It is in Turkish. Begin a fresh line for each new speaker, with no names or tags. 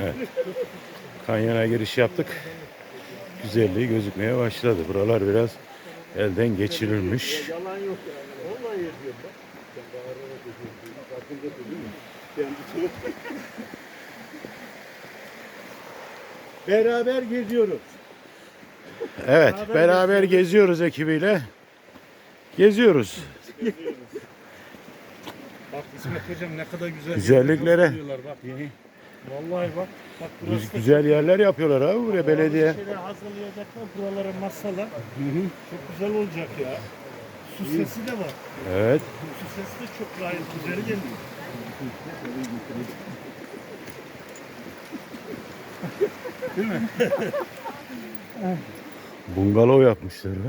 Evet. Kanyona giriş yaptık. Güzelliği gözükmeye başladı. Buralar biraz elden geçirilmiş.
Yalan yok yani. Vallahi yazıyorum bak. Sen bağırarak yazıyorsun. Farkındasın değil mi? Kendisi. Beraber geziyoruz.
Evet, beraber geziyoruz ekibiyle. Geziyoruz.
Bak İsmet hocam ne kadar güzel.
Güzelliklere.
Bak. Vallahi bak. Bak burası
Güz- Güzel yerler yapıyorlar abi buraya belediye.
Şeyler hazırlayacaklar. Buralara masalar. Çok güzel olacak ya. Su sesi de var.
Evet.
Su sesi de çok gayet güzel geliyor.
Bungalov yapmışlar. be.